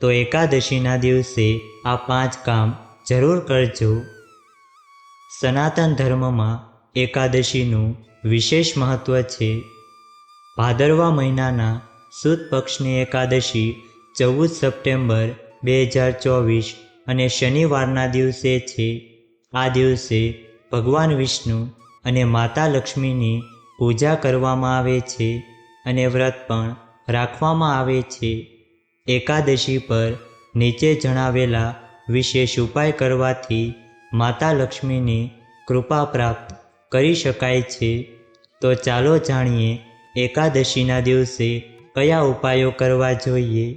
તો એકાદશીના દિવસે આ પાંચ કામ જરૂર કરજો. સનાતન ધર્મમાં એકાદશીનું વિશેષ મહત્ત્વ છે. ભાદરવા મહિનાના સુદ પક્ષની એકાદશી ચૌદ સપ્ટેમ્બર બે હજાર ચોવીસ અને શનિવારના દિવસે છે. આ દિવસે ભગવાન વિષ્ણુ અને માતા લક્ષ્મીની પૂજા કરવામાં આવે છે અને વ્રત પણ રાખવામાં આવે છે. એકાદશી પર નીચે જણાવેલા વિશેષ ઉપાય કરવાથી માતા લક્ષ્મીની કૃપા પ્રાપ્ત કરી શકાય છે. તો ચાલો જાણીએ એકાદશીના દિવસે કયા ઉપાયો કરવા જોઈએ.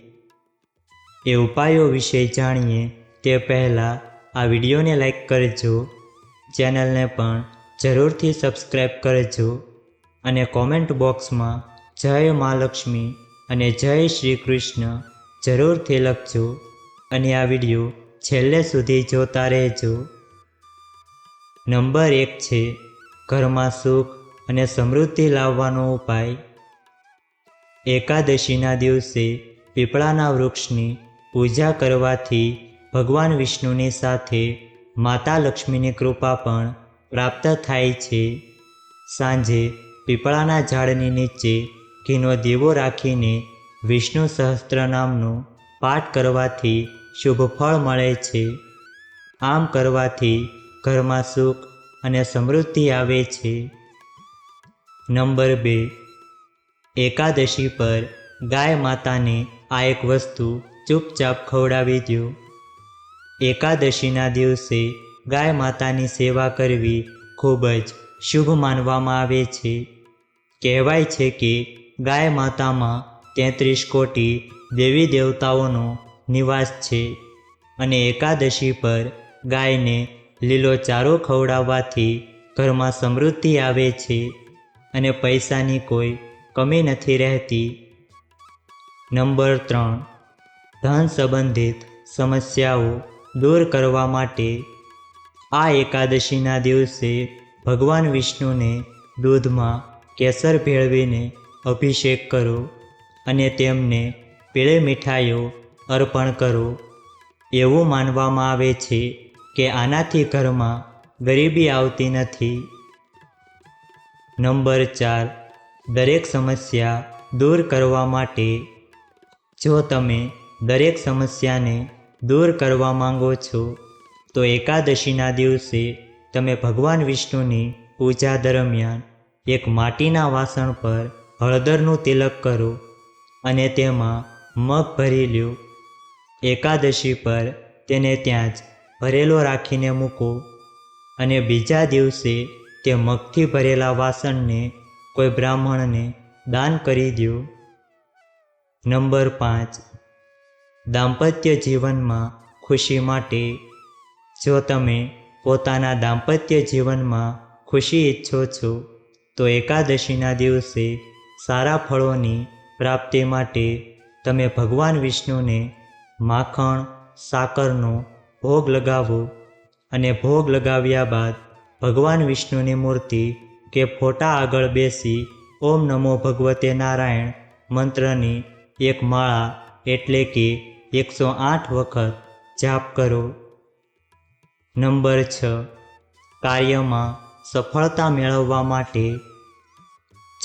એ ઉપાયો વિશે જાણીએ તે પહેલાં આ વિડીયોને લાઈક કરજો. ચેનલને પણ જરૂરથી સબસ્ક્રાઈબ કરજો અને કોમેન્ટ બોક્સમાં જય મા લક્ષ્મી અને જય શ્રી કૃષ્ણ જરૂરથી લખજો અને આ વીડિયો છેલ્લે સુધી જોતા રહેજો. નંબર એક છે, ઘરમાં સુખ અને સમૃદ્ધિ લાવવાનો ઉપાય. એકાદશીના દિવસે પીપળાના વૃક્ષની પૂજા કરવાથી ભગવાન વિષ્ણુની સાથે માતા લક્ષ્મીની કૃપા પણ પ્રાપ્ત થાય છે. સાંજે પીપળાના ઝાડની નીચે ઘીનો દીવો રાખીને વિષ્ણુ સહસ્ત્રનામનો પાઠ કરવાથી શુભ ફળ મળે છે. આમ કરવાથી ઘરમાં સુખ અને સમૃદ્ધિ આવે છે. નંબર બે. એકાદશી પર ગાય માતાને આ એક વસ્તુ ચૂપચાપ ખવડાવી દો એકાદશીના દિવસે ગાય માતાની સેવા કરવી ખૂબ જ શુભ માનવામાં આવે છે. કહેવાય છે કે ગાય માતામાં તેત્રીસ કોટી દેવી દેવતાઓનો નિવાસ છે અને એકાદશી પર ગાયને લીલો ચારો ખવડાવવાથી ઘરમાં સમૃદ્ધિ આવે છે અને પૈસાની કોઈ કમી નથી રહેતી. નંબર ત્રણ. ધન સંબંધિત સમસ્યાઓ દૂર કરવા માટે આ એકાદશીના દિવસે ભગવાન વિષ્ણુને દૂધમાં કેસર ભેળવીને અભિષેક કરો. અને તેમને પીળે મીઠાઈઓ અર્પણ કરો. એવું માનવામાં આવે છે કે આનાથી ઘરમાં ગરીબી આવતી નથી. નંબર ચાર, દરેક સમસ્યા દૂર કરવા માટે. જો તમે દરેક સમસ્યાને દૂર કરવા માંગો છો, તો એકાદશીના દિવસે તમે ભગવાન વિષ્ણુની પૂજા દરમિયાન એક માટીના વાસણ પર હળદરનું તિલક કરો. અને તેમાં મગ ભરી લ્યો એકાદશી પર તેને ત્યાં જ ભરેલો રાખીને મૂકો અને બીજા દિવસે તે મગથી ભરેલા વાસણને કોઈ બ્રાહ્મણને દાન કરી દો. નંબર પાંચ. દાંપત્ય જીવનમાં ખુશી માટે જો તમે પોતાના દાંપત્ય જીવનમાં ખુશી ઈચ્છો છો, તો એકાદશીના દિવસે સારા ફળોની પ્રાપ્તિ માટે તમે ભગવાન વિષ્ણુને માખણ, સાકરનો ભોગ લગાવો અને ભોગ લગાવ્યા બાદ ભગવાન વિષ્ણુની મૂર્તિ કે ફોટા આગળ બેસી ઓમ નમો ભગવતે નારાયણ મંત્રની એક માળા એટલે કે એકસો આઠ વખત જાપ કરો. નંબર છ. કાર્યમાં સફળતા મેળવવા માટે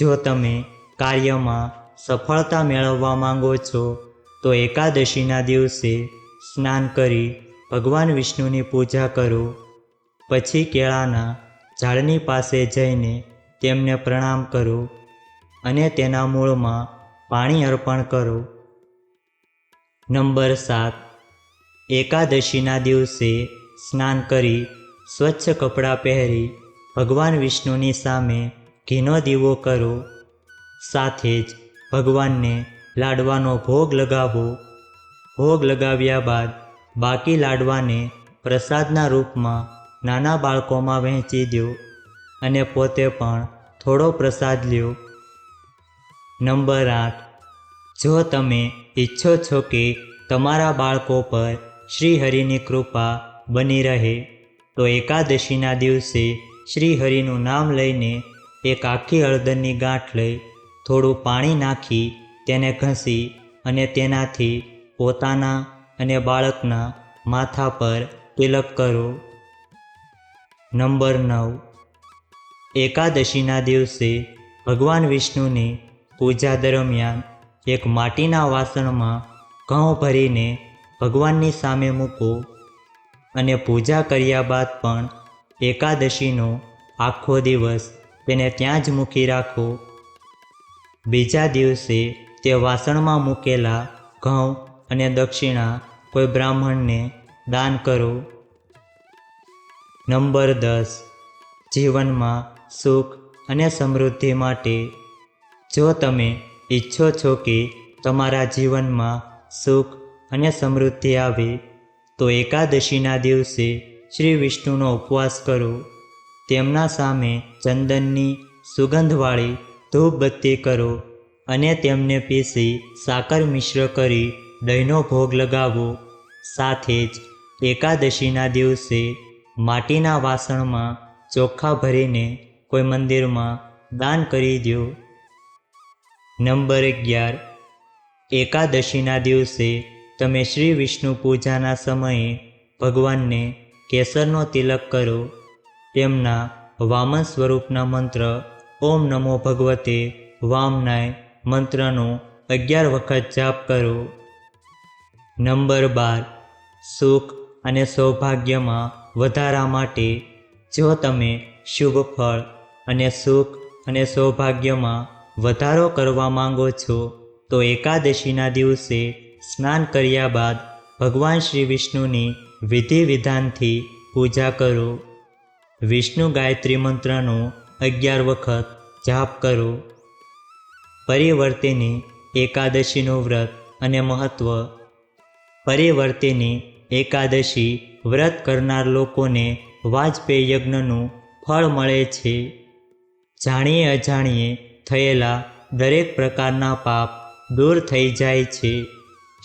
જો તમે કાર્યમાં સફળતા મેળવવા માંગો છો, તો એકાદશીના દિવસે સ્નાન કરી ભગવાન વિષ્ણુની પૂજા કરો. પછી કેળાના ઝાડની પાસે જઈને તેમને પ્રણામ કરો અને તેના મૂળમાં પાણી અર્પણ કરો. નંબર સાત. એકાદશીના દિવસે સ્નાન કરી સ્વચ્છ કપડાં પહેરી ભગવાન વિષ્ણુની સામે ઘીનો દીવો કરો. સાથે જ ભગવાનને લાડવાનો ભોગ લગાવો. ભોગ લગાવ્યા બાદ બાકી લાડવાને પ્રસાદના રૂપમાં નાના બાળકોમાં વહેંચી દો અને પોતે પણ થોડો પ્રસાદ લ્યો. નંબર આઠ. જો તમે ઈચ્છો છો કે તમારા બાળકો પર શ્રીહરિની કૃપા બની રહે, તો એકાદશીના દિવસે શ્રીહરિનું નામ લઈને એક આખી હળદરની ગાંઠ લઈ થોડું પાણી નાખી તેને ઘસી અને તેનાથી પોતાના અને બાળકના માથા પર તિલક કરો. નંબર નવ. એકાદશીના દિવસે ભગવાન વિષ્ણુની પૂજા દરમિયાન એક માટીના વાસણમાં ઘઉં ભરીને ભગવાનની સામે મૂકો અને પૂજા કર્યા બાદ પણ એકાદશીનો આખો દિવસ તેને ત્યાં જ મૂકી રાખો. બીજા દિવસે તે વાસણમાં મૂકેલા ઘઉં અને દક્ષિણા કોઈ બ્રાહ્મણને દાન કરો. નંબર દસ. જીવનમાં સુખ અને સમૃદ્ધિ માટે જો તમે ઈચ્છો છો કે તમારા જીવનમાં સુખ અને સમૃદ્ધિ આવે, તો એકાદશીના દિવસે શ્રી વિષ્ણુનો ઉપવાસ કરો. તેમના સામે ચંદનની સુગંધવાળી ધૂપબત્તી કરો અને તેમને પીસી સાકર મિશ્ર કરી દહીંનો ભોગ લગાવો. સાથે જ એકાદશીના દિવસે માટીના વાસણમાં ચોખ્ખા ભરીને કોઈ મંદિરમાં દાન કરી દો નંબર અગિયાર. એકાદશીના દિવસે તમે શ્રી વિષ્ણુ પૂજાના સમયે ભગવાનને કેસરનો તિલક કરો. તેમના વામન સ્વરૂપના મંત્ર ઓમ નમો ભગવતે વામનાય મંત્રનો અગિયાર વખત જાપ કરો. નંબર બાર, સુખ અને સૌભાગ્યમાં વધારા માટે જો તમે શુભ ફળ અને સુખ અને સૌભાગ્યમાં વધારો કરવા માંગો છો, તો એકાદશીના દિવસે સ્નાન કર્યા બાદ ભગવાન શ્રી વિષ્ણુની વિધિ વિધાનથી પૂજા કરો. વિષ્ણુ ગાયત્રી મંત્રનો અગિયાર વખત જાપ કરો. પરિવર્તિની એકાદશીનું વ્રત અને મહત્ત્વ પરિવર્તિની એકાદશી વ્રત કરનાર લોકોને વાજપેયી યજ્ઞનું ફળ મળે છે. જાણીએ અજાણીએ થયેલા દરેક પ્રકારના પાપ દૂર થઈ જાય છે.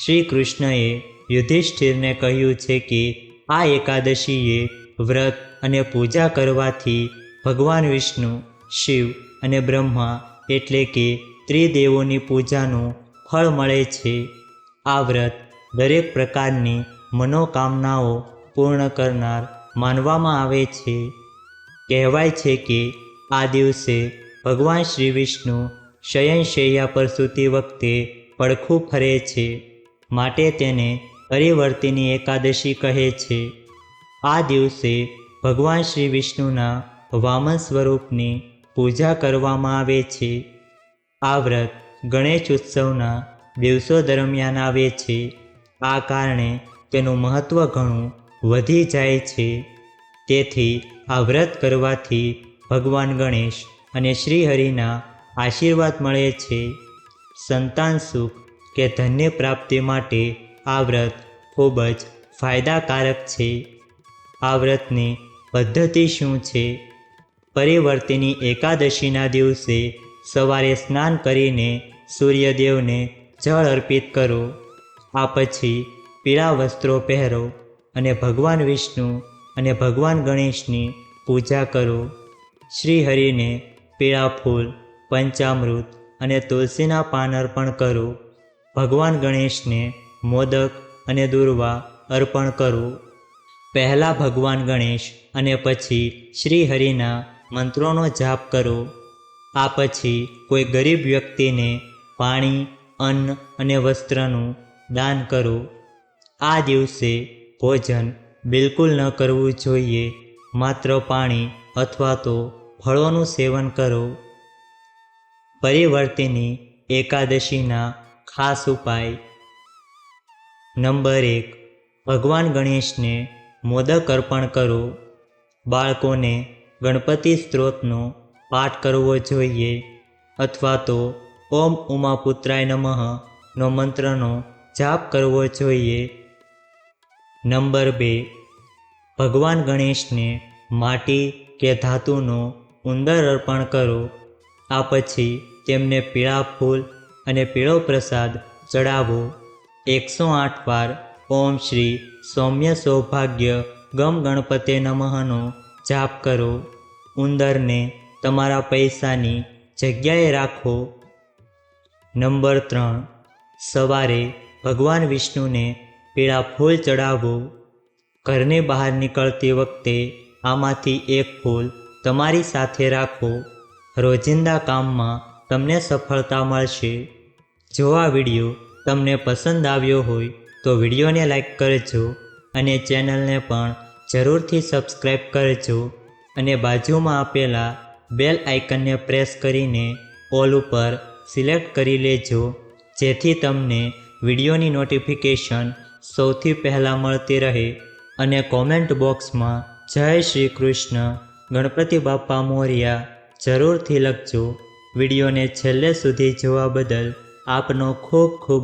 શ્રી કૃષ્ણએ યુધિષ્ઠિરને કહ્યું છે કે આ એકાદશીએ વ્રત અને પૂજા કરવાથી ભગવાન વિષ્ણુ, શિવ અને બ્રહ્મા એટલે કે ત્રિદેવોની પૂજાનું ફળ મળે છે. આ વ્રત દરેક પ્રકારની મનોકામનાઓ પૂર્ણ કરનાર માનવામાં આવે છે. કહેવાય છે કે આ દિવસે ભગવાન શ્રી વિષ્ણુ શયનશૈયા પર સૂતી વખતે પડખું ફરે છે, માટે તેને પરિવર્તિની એકાદશી કહે છે. આ દિવસે ભગવાન શ્રી વિષ્ણુના વામન સ્વરૂપની પૂજા કરવામાં આવે છે. આ વ્રત ગણેશ ઉત્સવના દિવસો દરમિયાન આવે છે. આ કારણે તેનું મહત્ત્વ ઘણું વધી જાય છે. તેથી આ વ્રત કરવાથી ભગવાન ગણેશ અને શ્રીહરિના આશીર્વાદ મળે છે. સંતાન સુખ કે ધન્ય પ્રાપ્તિ માટે આ વ્રત ખૂબ જ ફાયદાકારક છે. આ વ્રતની પદ્ધતિ શું છે? પરિવર્તિની એકાદશીના દિવસે સવારે સ્નાન કરીને સૂર્યદેવને જળ અર્પિત કરો. આ પછી પીળા વસ્ત્રો પહેરો અને ભગવાન વિષ્ણુ અને ભગવાન ગણેશની પૂજા કરો. શ્રી હરિને પીળા ફૂલ, પંચામૃત અને તુલસીના પાન અર્પણ કરો. ભગવાન ગણેશને મોદક અને દુર્વા અર્પણ કરો. પહેલાં ભગવાન ગણેશ અને પછી શ્રી હરિના મંત્રોનો જાપ કરો. આ પછી કોઈ ગરીબ વ્યક્તિને પાણી, અન્ન અને વસ્ત્રનું દાન કરો. આ દિવસે ભોજન બિલકુલ ન કરવું જોઈએ, માત્ર પાણી અથવા તો ફળોનું સેવન કરો. પરિવર્તિની એકાદશીના ખાસ ઉપાય. નંબર એક, ભગવાન ગણેશને મોદક અર્પણ કરો. બાળકોને ગણપતિ સ્ત્રોતનો પાઠ કરવો જોઈએ અથવા તો ઓમ ઉમાપુત્રાય નમઃ નો મંત્રનો જાપ કરવો જોઈએ. નંબર બે. ભગવાન ગણેશને માટી કે ધાતુનો ઉંદર અર્પણ કરો. આ પછી તેમને પીળા ફૂલ અને પીળો પ્રસાદ ચડાવો. એકસો આઠ વાર ઓમ શ્રી સૌમ્ય સૌભાગ્ય ગમ ગણપતે નમઃનો જાપ કરો, ઉંદરને તમારા પૈસાની જગ્યાએ રાખો. નંબર ત્રણ, સવારે ભગવાન વિષ્ણુને પીળા ફૂલ ચડાવો. ઘરની બહાર નીકળતી વખતે આમાંથી એક ફૂલ તમારી સાથે રાખો. રોજિંદા કામમાં તમને સફળતા મળશે. જો આ વીડિયો તમને પસંદ આવ્યો હોય તો વિડીયોને લાઈક કરજો અને ચેનલને પણ જરૂરથી સબસ્ક્રાઈબ કરજો અને બાજુમાં આપેલા બેલ આઇકનને પ્રેસ કરીને ઓલ ઉપર સિલેક્ટ કરી લેજો, જેથી તમને વિડીયોની નોટિફિકેશન સૌથી પહેલાં મળતી રહે અને કોમેન્ટ બોક્સમાં જય શ્રી કૃષ્ણ, ગણપતિ બાપા મોર્યા જરૂરથી લખજો. વિડીયોને છેલ્લે સુધી જોવા બદલ આપનો ખૂબ ખૂબ